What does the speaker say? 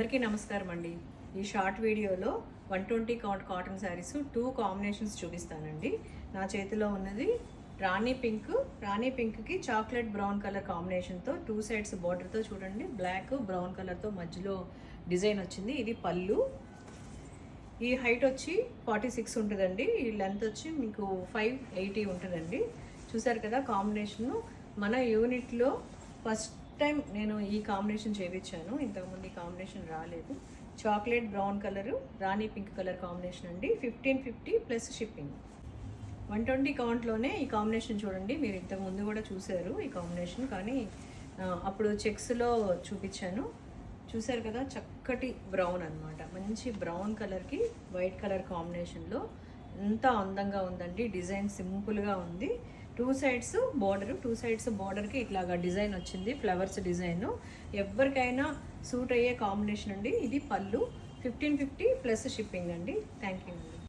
అందరికీ నమస్కారం అండి. ఈ షార్ట్ వీడియోలో one twenty count cotton saris two combinations చూపిస్తానండి. నా చేతిలో ఉన్నది రాణి పింక్. రాణి పింక్కి చాక్లెట్ బ్రౌన్ కలర్ కాంబినేషన్తో టూ సైడ్స్ బార్డర్తో చూడండి. బ్లాక్ బ్రౌన్ కలర్తో మధ్యలో డిజైన్ వచ్చింది. ఇది పళ్ళు. ఈ హైట్ వచ్చి ఫార్టీ సిక్స్ ఉంటుందండి. ఈ లెంత్ వచ్చి మీకు ఫైవ్ ఎయిటీ ఉంటుందండి. చూసారు కదా కాంబినేషను మన యూనిట్లో ఫస్ట్ టైం నేను ఈ కాంబినేషన్ చేయించాను. ఇంతకుముందు ఈ కాంబినేషన్ రాలేదు. Chocolate brown colour rani pink colour combination అండి. Fifteen fifty plus shipping one twenty కౌంట్లోనే ఈ కాంబినేషన్ చూడండి. మీరు ఇంతకు ముందు కూడా చూశారు ఈ కాంబినేషన్ కానీ అప్పుడు చెక్స్లో చూపించాను. చూశారు కదా చక్కటి బ్రౌన్ అన్నమాట. మంచి బ్రౌన్ కలర్కి వైట్ కలర్ కాంబినేషన్లో ఎంత అందంగా ఉందండి. డిజైన్ సింపుల్గా ఉంది. Two sides border two sides బార్డర్కి ఇట్లాగా డిజైన్ వచ్చింది ఫ్లవర్స్ డిజైన్. ఎవరికైనా సూట్ అయ్యే కాంబినేషన్ అండి. ఇది పళ్ళు ఫిఫ్టీన్ ఫిఫ్టీ ప్లస్ షిప్పింగ్ అండి. Thank you. అండి